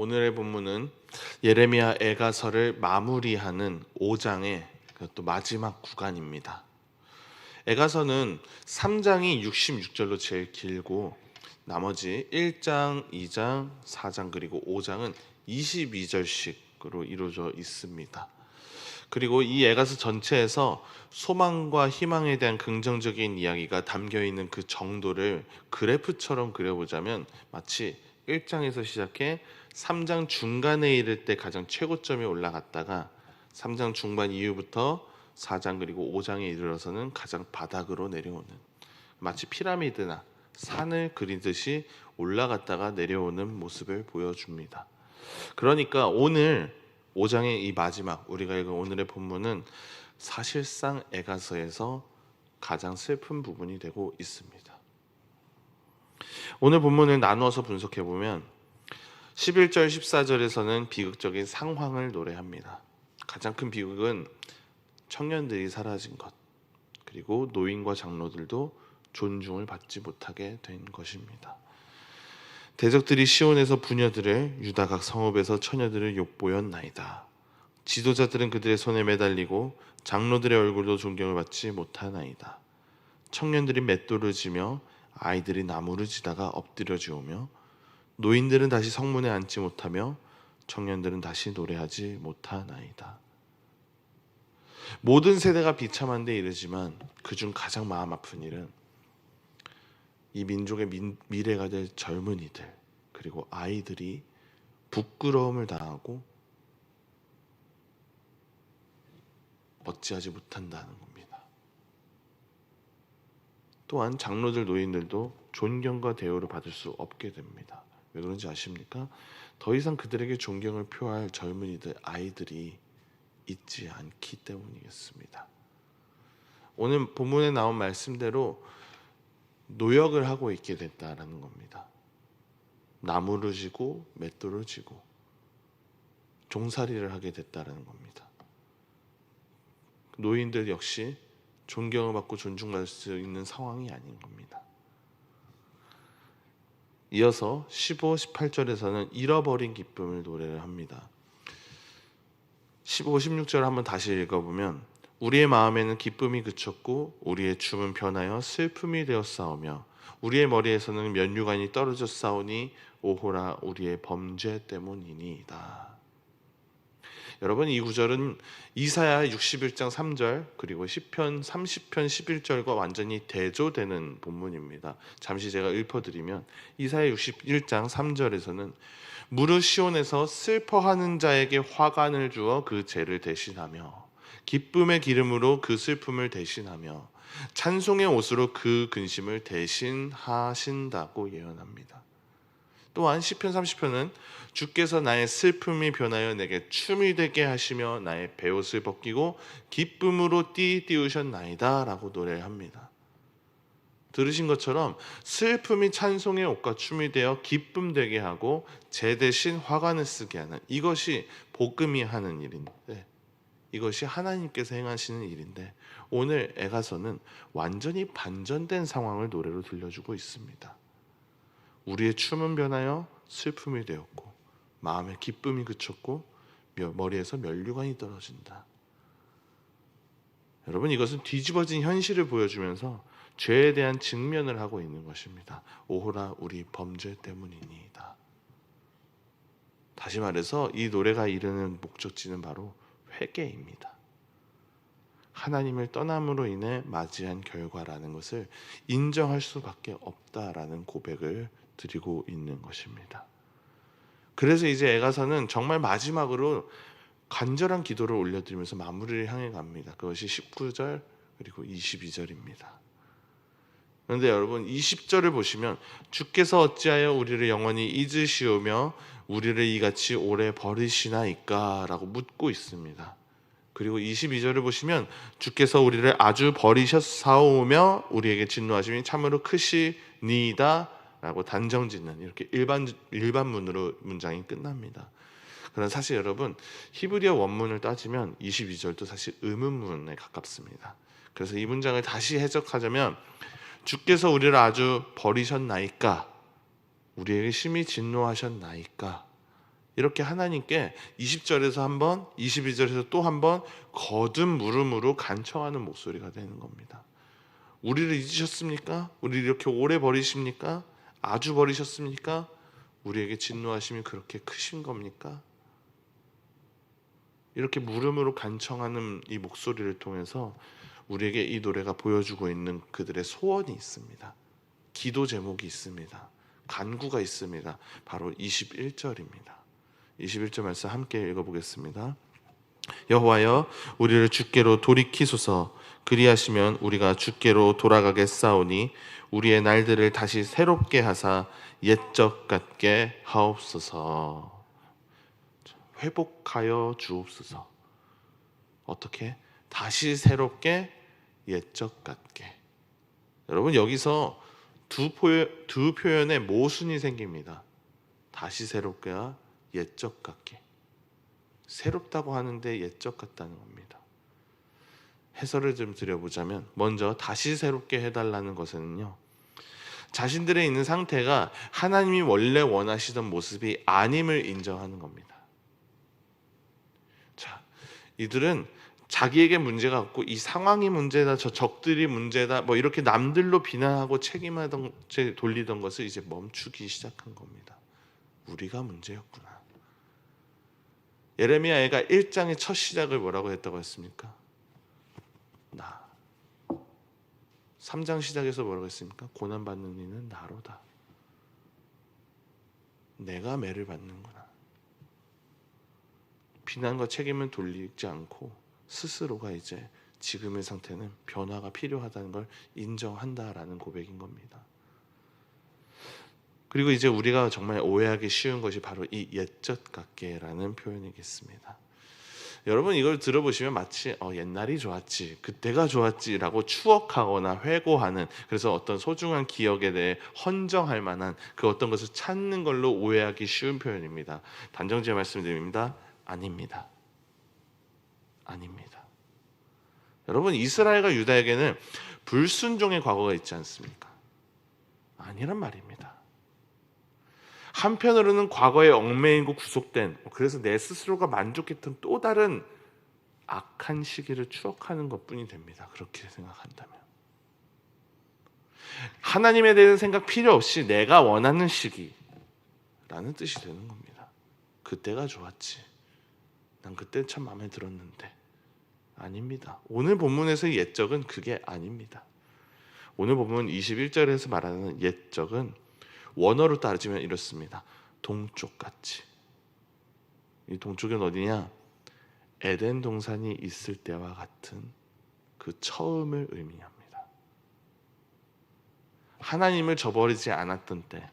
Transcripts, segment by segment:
오늘의 본문은 예레미야 애가서를 마무리하는 5장의 또 마지막 구간입니다. 애가서는 3장이 66절로 제일 길고 나머지 1장, 2장, 4장 그리고 5장은 22절씩으로 이루어져 있습니다. 그리고 이 애가서 전체에서 소망과 희망에 대한 긍정적인 이야기가 담겨 있는 그 정도를 그래프처럼 그려보자면 마치 1장에서 시작해 3장 중간에 이를 때 가장 최고점이 올라갔다가 3장 중반 이후부터 4장 그리고 5장에 이르러서는 가장 바닥으로 내려오는 마치 피라미드나 산을 그리듯이 올라갔다가 내려오는 모습을 보여줍니다. 그러니까 오늘 5장의 이 마지막 우리가 읽은 오늘의 본문은 사실상 애가서에서 가장 슬픈 부분이 되고 있습니다. 오늘 본문을 나누어서 분석해 보면 11절 14절에서는 비극적인 상황을 노래합니다. 가장 큰 비극은 청년들이 사라진 것 그리고 노인과 장로들도 존중을 받지 못하게 된 것입니다. 대적들이 시온에서 부녀들을 유다 각 성읍에서 처녀들을 욕보였나이다. 지도자들은 그들의 손에 매달리고 장로들의 얼굴도 존경을 받지 못하나이다. 청년들이 맷돌을 지며 아이들이 나무를 지다가 엎드려 지우며 노인들은 다시 성문에 앉지 못하며 청년들은 다시 노래하지 못하나이다. 모든 세대가 비참한 데 이르지만 그중 가장 마음 아픈 일은 이 민족의 민, 미래가 될 젊은이들 그리고 아이들이 부끄러움을 당하고 어찌하지 못한다는 겁니다. 또한 장로들 노인들도 존경과 대우를 받을 수 없게 됩니다. 왜 그런지 아십니까? 더 이상 그들에게 존경을 표할 젊은이들 아이들이 있지 않기 때문이겠습니다. 오늘 본문에 나온 말씀대로 노역을 하고 있게 됐다라는 겁니다. 나무를 지고 맷돌을 지고 종살이를 하게 됐다라는 겁니다. 노인들 역시 존경을 받고 존중받을 수 있는 상황이 아닌 겁니다. 이어서 15, 18절에서는 잃어버린 기쁨을 노래를 합니다. 15, 16절 한번 다시 읽어보면 우리의 마음에는 기쁨이 그쳤고 우리의 춤은 변하여 슬픔이 싸우며 우리의 머리에서는 면류관이 떨어져 싸우니 오호라 우리의 범죄 때문이니이다. 여러분 이 구절은 이사야 61장 3절 그리고 시편 30편 11절과 완전히 대조되는 본문입니다. 잠시 제가 읊어드리면 이사야 61장 3절에서는 무릇 시온에서 슬퍼하는 자에게 화관을 주어 그 죄를 대신하며 기쁨의 기름으로 그 슬픔을 대신하며 찬송의 옷으로 그 근심을 대신하신다고 예언합니다. 또한 시편 30편은 주께서 나의 슬픔이 변하여 내게 춤이 되게 하시며 나의 베옷을 벗기고 기쁨으로 띠 띄우셨나이다라고 노래를 합니다. 들으신 것처럼 슬픔이 찬송의 옷과 춤이 되어 기쁨 되게 하고 제 대신 화관을 쓰게 하는 이것이 복음이 하는 일인데 이것이 하나님께서 행하시는 일인데 오늘 애가서는 완전히 반전된 상황을 노래로 들려주고 있습니다. 우리의 춤은 변하여 슬픔이 되었고 마음의 기쁨이 그쳤고 머리에서 면류관이 떨어진다. 여러분 이것은 뒤집어진 현실을 보여주면서 죄에 대한 직면을 하고 있는 것입니다. 오호라 우리 범죄 때문이니이다. 다시 말해서 이 노래가 이르는 목적지는 바로 회개입니다. 하나님을 떠남으로 인해 맞이한 결과라는 것을 인정할 수밖에 없다라는 고백을 드리고 있는 것입니다. 그래서 이제 애가서는 정말 마지막으로 간절한 기도를 올려드리면서 마무리를 향해 갑니다. 그것이 19절 그리고 22절입니다. 그런데 여러분 20절을 보시면 주께서 어찌하여 우리를 영원히 잊으시오며 우리를 이같이 오래 버리시나이까라고 묻고 있습니다. 그리고 22절을 보시면 주께서 우리를 아주 버리셨사오며 우리에게 진노하심이 참으로 크시니이다 라고 단정짓는 이렇게 일반 일반문으로 문장이 끝납니다. 그런 사실 여러분 히브리어 원문을 따지면 22절도 사실 의문문에 가깝습니다. 그래서 이 문장을 다시 해석하자면 주께서 우리를 아주 버리셨나이까 우리에게 심히 진노하셨나이까 이렇게 하나님께 20절에서 한 번, 22절에서 또 한 번 거듭 물음으로 간청하는 목소리가 되는 겁니다. 우리를 잊으셨습니까? 우리를 이렇게 오래 버리십니까? 아주 버리셨습니까? 우리에게 진노하심이 그렇게 크신 겁니까? 이렇게 물음으로 간청하는 이 목소리를 통해서 우리에게 이 노래가 보여주고 있는 그들의 소원이 있습니다. 기도 제목이 있습니다. 간구가 있습니다. 바로 21절입니다. 21절 말씀 함께 읽어보겠습니다. 여호와여 우리를 주께로 돌이키소서. 그리하시면 우리가 주께로 돌아가겠사오니 우리의 날들을 다시 새롭게 하사 옛적 같게 하옵소서. 회복하여 주옵소서. 어떻게? 다시 새롭게 옛적 같게. 여러분 여기서 두, 표현, 두 표현의 모순이 생깁니다. 다시 새롭게와 옛적 같게 새롭다고 하는데 옛적 같다는 겁니다. 해설을 좀 드려보자면 먼저 다시 새롭게 해달라는 것은요. 자신들의 있는 상태가 하나님이 원래 원하시던 모습이 아님을 인정하는 겁니다. 자, 이들은 자기에게 문제가 없고 이 상황이 문제다, 저 적들이 문제다, 뭐 이렇게 남들로 비난하고 책임하던 돌리던 것을 이제 멈추기 시작한 겁니다. 우리가 문제였구나. 예레미야가 1장의 첫 시작을 뭐라고 했다고 했습니까? 나. 3장 시작에서 뭐라고 했습니까? 고난 받는 이는 나로다. 내가 매를 받는구나. 비난과 책임을 돌리지 않고 스스로가 이제 지금의 상태는 변화가 필요하다는 걸 인정한다라는 고백인 겁니다. 그리고 이제 우리가 정말 오해하기 쉬운 것이 바로 이 옛적 같게라는 표현이겠습니다. 여러분 이걸 들어보시면 마치 어, 옛날이 좋았지, 그때가 좋았지라고 추억하거나 회고하는 그래서 어떤 소중한 기억에 대해 헌정할 만한 그 어떤 것을 찾는 걸로 오해하기 쉬운 표현입니다. 단정지어 말씀드립니다. 아닙니다. 아닙니다. 여러분 이스라엘과 유다에게는 불순종의 과거가 있지 않습니까? 아니란 말입니다. 한편으로는 과거에 얽매이고 구속된 그래서 내 스스로가 만족했던 또 다른 악한 시기를 추억하는 것뿐이 됩니다. 그렇게 생각한다면 하나님에 대한 생각 필요 없이 내가 원하는 시기라는 뜻이 되는 겁니다. 그때가 좋았지. 난 그때 참 마음에 들었는데 아닙니다. 오늘 본문에서의 옛적은 그게 아닙니다. 오늘 본문 21절에서 말하는 옛적은 원어로 따지면 이렇습니다. 동쪽 같이. 이 동쪽은 어디냐? 에덴 동산이 있을 때와 같은 그 처음을 의미합니다. 하나님을 저버리지 않았던 때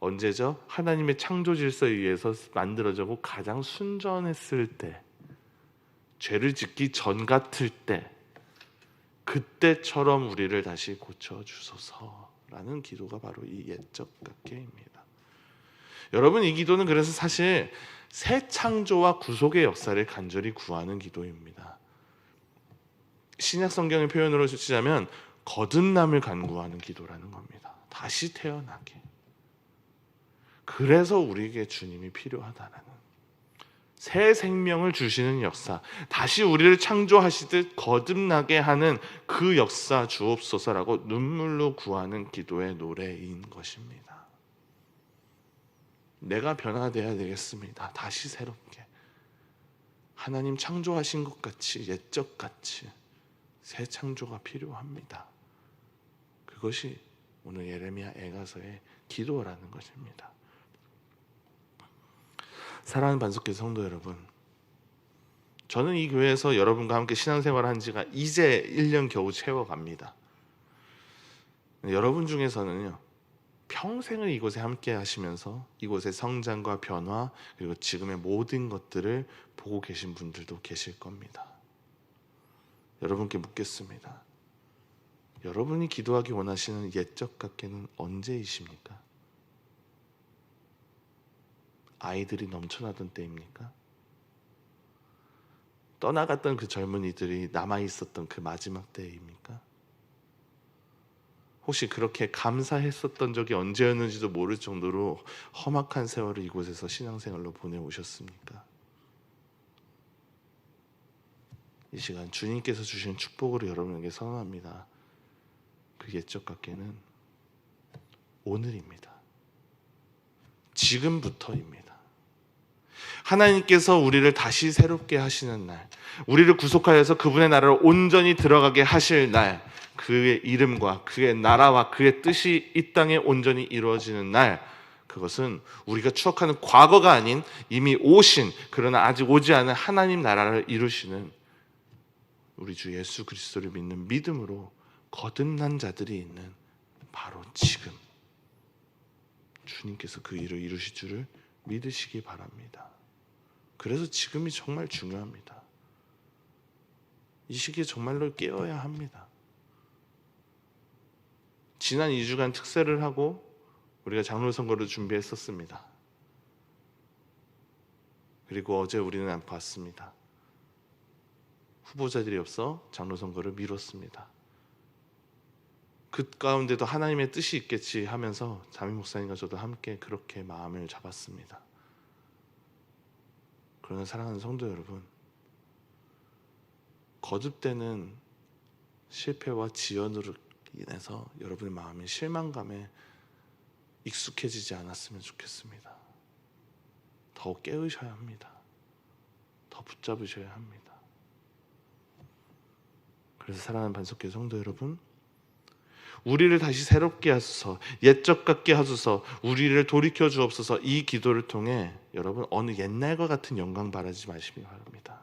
언제죠? 하나님의 창조 질서에 의해서 만들어졌고 가장 순전했을 때 죄를 짓기 전 같을 때 그때처럼 우리를 다시 고쳐 주소서. 라는 기도가 바로 이 옛적 각계입니다. 여러분 이 기도는 그래서 사실 새 창조와 구속의 역사를 간절히 구하는 기도입니다. 신약 성경의 표현으로 치자면 거듭남을 간구하는 기도라는 겁니다. 다시 태어나게. 그래서 우리에게 주님이 필요하다는 새 생명을 주시는 역사, 다시 우리를 창조하시듯 거듭나게 하는 그 역사 주옵소서라고 눈물로 구하는 기도의 노래인 것입니다. 내가 변화되어야 되겠습니다. 다시 새롭게. 하나님 창조하신 것 같이 옛적 같이 새 창조가 필요합니다. 그것이 오늘 예레미야 애가서의 기도라는 것입니다. 사랑하는 반석교 성도 여러분, 저는 이 교회에서 여러분과 함께 신앙생활을 한 지가 이제 1년 겨우 채워갑니다. 여러분 중에서는요, 평생을 이곳에 함께 하시면서 이곳의 성장과 변화 그리고 지금의 모든 것들을 보고 계신 분들도 계실 겁니다. 여러분께 묻겠습니다. 여러분이 기도하기 원하시는 옛적 같게는 언제이십니까? 아이들이 넘쳐나던 때입니까? 떠나갔던 그 젊은이들이 남아 있었던 그 마지막 때입니까? 혹시 그렇게 감사했었던 적이 언제였는지도 모를 정도로 험악한 세월을 이곳에서 신앙생활로 보내오셨습니까? 이 시간 주님께서 주신 축복으로 여러분에게 선언합니다. 그 옛적 같게는 오늘입니다. 지금부터입니다. 하나님께서 우리를 다시 새롭게 하시는 날, 우리를 구속하여서 그분의 나라를 온전히 들어가게 하실 날, 그의 이름과 그의 나라와 그의 뜻이 이 땅에 온전히 이루어지는 날, 그것은 우리가 추억하는 과거가 아닌 이미 오신 그러나 아직 오지 않은 하나님 나라를 이루시는 우리 주 예수 그리스도를 믿는 믿음으로 거듭난 자들이 있는 바로 지금 주님께서 그 일을 이루실 줄을 믿으시기 바랍니다. 그래서 지금이 정말 중요합니다. 이 시기에 정말로 깨어야 합니다. 지난 2주간 특세를 하고 우리가 장로 선거를 준비했었습니다. 그리고 어제 우리는 안 봤습니다. 후보자들이 없어 장로 선거를 미뤘습니다. 그 가운데도 하나님의 뜻이 있겠지 하면서 자미 목사님과 저도 함께 그렇게 마음을 잡았습니다. 그러나 사랑하는 성도 여러분, 거듭되는 실패와 지연으로 인해서 여러분의 마음이 실망감에 익숙해지지 않았으면 좋겠습니다. 더 깨우셔야 합니다. 더 붙잡으셔야 합니다. 그래서 사랑하는 반석교 성도 여러분, 우리를 다시 새롭게 하소서, 옛적 같게 하소서, 우리를 돌이켜 주옵소서. 이 기도를 통해 여러분 어느 옛날과 같은 영광 바라지 마시기 바랍니다.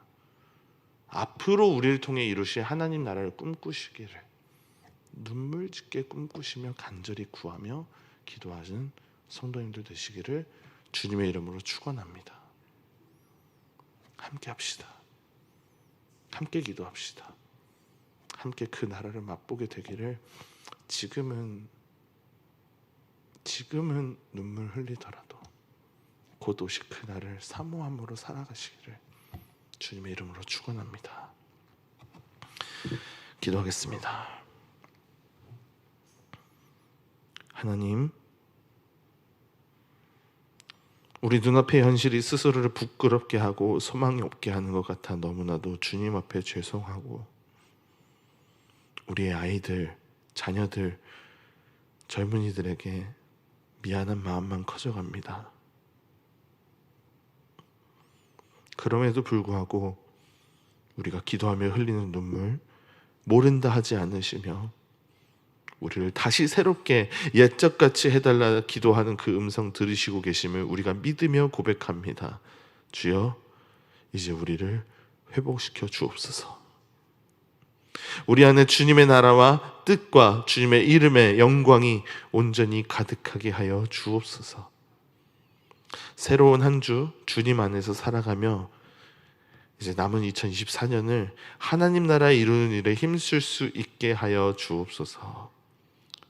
앞으로 우리를 통해 이루실 하나님 나라를 꿈꾸시기를 눈물 짓게 꿈꾸시며 간절히 구하며 기도하는 성도님들 되시기를 주님의 이름으로 축원합니다. 함께 합시다. 함께 기도합시다. 함께 그 나라를 맛보게 되기를 지금은 지금은 눈물 흘리더라도 곧 오실 그날을 사모함으로 살아가시기를 주님의 이름으로 축원합니다. 기도하겠습니다. 하나님 우리 눈앞의 현실이 스스로를 부끄럽게 하고 소망이 없게 하는 것 같아 너무나도 주님 앞에 죄송하고 우리의 아이들, 자녀들, 젊은이들에게 미안한 마음만 커져갑니다. 그럼에도 불구하고 우리가 기도하며 흘리는 눈물 모른다 하지 않으시며 우리를 다시 새롭게 옛적같이 해달라 기도하는 그 음성 들으시고 계심을 우리가 믿으며 고백합니다. 주여 이제 우리를 회복시켜 주옵소서. 우리 안에 주님의 나라와 뜻과 주님의 이름의 영광이 온전히 가득하게 하여 주옵소서. 새로운 한 주 주님 안에서 살아가며 이제 남은 2024년을 하나님 나라 이루는 일에 힘쓸 수 있게 하여 주옵소서.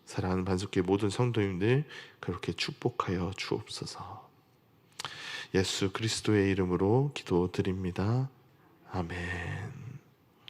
사랑하는 반석계 모든 성도님들 그렇게 축복하여 주옵소서. 예수 그리스도의 이름으로 기도드립니다. 아멘.